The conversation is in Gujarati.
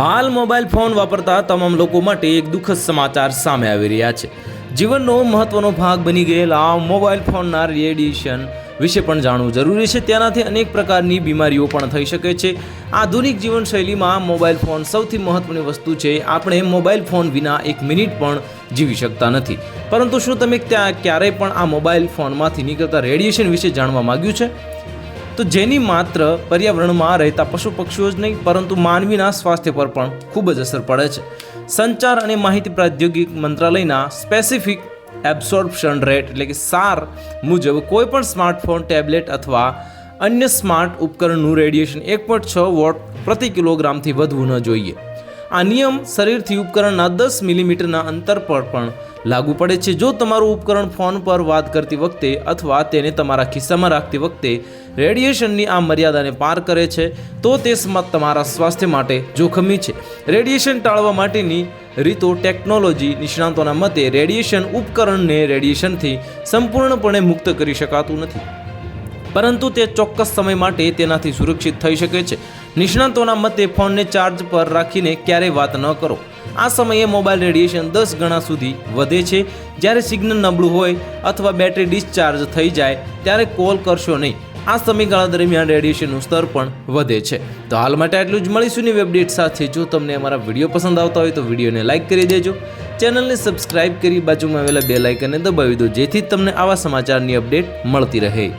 હાલ મોબાઈલ ફોન વાપરતા તમામ લોકો માટે એક દુઃખદ સમાચાર સામે આવી રહ્યા છે. જીવનનો મહત્વનો ભાગ બની ગયેલા મોબાઈલ ફોનના રેડિયેશન વિશે પણ જાણવું જરૂરી છે. તેનાથી અનેક પ્રકારની બીમારીઓ પણ થઈ શકે છે. આધુનિક જીવનશૈલીમાં મોબાઈલ ફોન સૌથી મહત્વની વસ્તુ છે. આપણે મોબાઈલ ફોન વિના એક મિનિટ પણ જીવી શકતા નથી. પરંતુ શું તમે ત્યાં ક્યારેય પણ આ મોબાઈલ ફોનમાંથી નીકળતા રેડિયેશન વિશે જાણવા માંગ્યું છે? તો જેની માત્ર પર્યાવરણમાં રહેતા પશુ પક્ષીઓ જ નહીં, પરંતુ માનવીના સ્વાસ્થ્ય પર પણ ખૂબ જ અસર પડે છે. સંચાર અને માહિતી પ્રાદ્યોગિક મંત્રાલયના સ્પેસિફિક એબ્સોર્પ્શન રેટ એટલે કે સાર મુજબ કોઈ પણ સ્માર્ટફોન, ટેબ્લેટ અથવા અન્ય સ્માર્ટ ઉપકરણનું રેડિયેશન એક પોઈન્ટ છ વોટ પ્રતિ કિલોગ્રામથી વધવું ન જોઈએ. આ નિયમ શરીરથી ઉપકરણના દસ મિલીમીટરના અંતર પર પણ લાગુ પડે છે. જો તમારું ઉપકરણ ફોન પર વાત કરતી વખતે અથવા તેને તમારા ખિસ્સામાં રાખતી વખતે રેડિયેશનની આ મર્યાદાને પાર કરે છે, તો તે તમારા સ્વાસ્થ્ય માટે જોખમી છે. રેડિયેશન ટાળવા માટેની રીતો ટેકનોલોજી નિષ્ણાતોના મતે રેડિયેશન ઉપકરણને રેડિયેશનથી સંપૂર્ણપણે મુક્ત કરી શકાતું નથી. પરંતુ તે ચોક્કસ સમય માટે તેનાથી સુરક્ષિત થઈ શકે છે. નિષ્ણાતોના મતે ફોનને ચાર્જ પર રાખીને ક્યારેય વાત ન કરો. આ સમયે મોબાઈલ રેડિયેશન દસ ગણા સુધી વધે છે. જ્યારે સિગ્નલ નબળું હોય અથવા બેટરી ડિસ્ચાર્જ થઈ જાય, ત્યારે કોલ કરશો નહીં. આ સમયગાળા દરમિયાન રેડિયેશનનું સ્તર પણ વધે છે. તો હાલ માટે આટલું જ. મળીશું ની અપડેટ સાથે. જો તમને અમારા વીડિયો પસંદ આવતા હોય તો વિડીયોને લાઇક કરી દેજો. ચેનલને સબસ્ક્રાઇબ કરી બાજુમાં આવેલા બે લાઇકને દબાવી દો, જેથી તમને આવા સમાચારની અપડેટ મળતી રહે.